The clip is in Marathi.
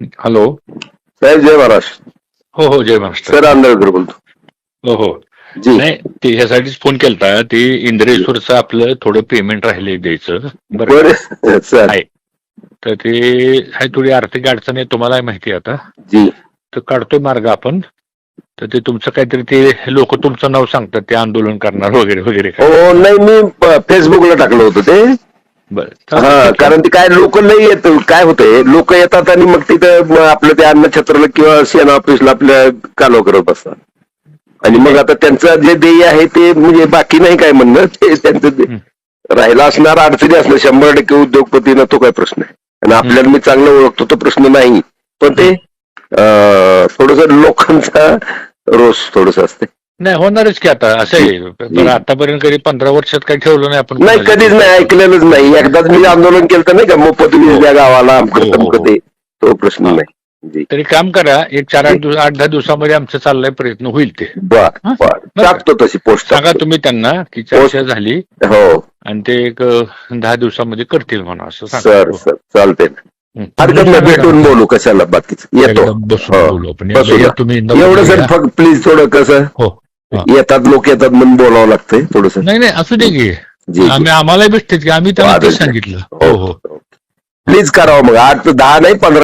हॅलो साहेब जय महाराष्ट्र हो हो जय महाराष्ट्र सर आंधळकर बोलतो हो हो जी नाही ते ह्यासाठीच फोन केलता ते इंद्रेश्वरचं आपलं थोडं पेमेंट राहिले द्यायचं बरं का? बरं सर आहे तर ते आहे थोडी आर्थिक अडचण आहे तुम्हाला माहिती आहे आता जी तर काढतोय मार्ग आपण तर ते तुमचं काहीतरी ते लोक तुमचं नाव सांगतात ते आंदोलन करणार वगैरे वगैरे हो नाही मी फेसबुकला टाकलं होतं ते बरं. हा कारण ते काय लोक नाही येत काय होतंय लोक येतात आणि मग तिथं आपलं ते अन्नछत्राला किंवा सेना ऑफिसला आपल्या कालव करत बसतात आणि मग आता त्यांचं जे ध्येय आहे ते म्हणजे बाकी नाही काय म्हणणं ते त्यांचं. राहिला असणार अडचणी असणार शंभर टक्के उद्योगपती ना तो काय प्रश्न आहे. आणि आपल्याला मी चांगलं ओळखतो तो प्रश्न नाही. पण ते थोडस लोकांचा रोष थोडस असते. नाही होणारच की आता असं आहे. आतापर्यंत कधी पंधरा वर्षात काही ठेवलं नाही आपण नाही कधीच नाही ऐकलेलंच नाही. एकदाच मी आंदोलन केलं तर नाही का मोफत वीज द्या गावाला हो, हो, तमकं ते. प्रश्न हा. नाही. तरी काम करा एक चार आठ दिवस आठ दहा दिवसामध्ये आमचं चाललाय प्रयत्न होईल ते. हा? टाकतो तशी पोस्ट सांगा तुम्ही त्यांना की चर्चा झाली हो. आणि ते एक दहा दिवसामध्ये करतील म्हणा असं. सर हो. सर चालते हं. हरकत नाही भेटून बोलू कशाला बाकीच. येतो. बसून हो. बोलू आपण. एवढं सर प्लीज थोडं कसं? हो हा. येतात लोक येतात म्हणून बोलावं लागतंय थोडस. नाही नाही असू दे की. जी आम्ही आम्हाला भेटतेच की. आम्ही त्यांना वादळ तेच सांगितलं. हो. हो. प्लीज करावं मग. आठ ते दहा नाही पंधरा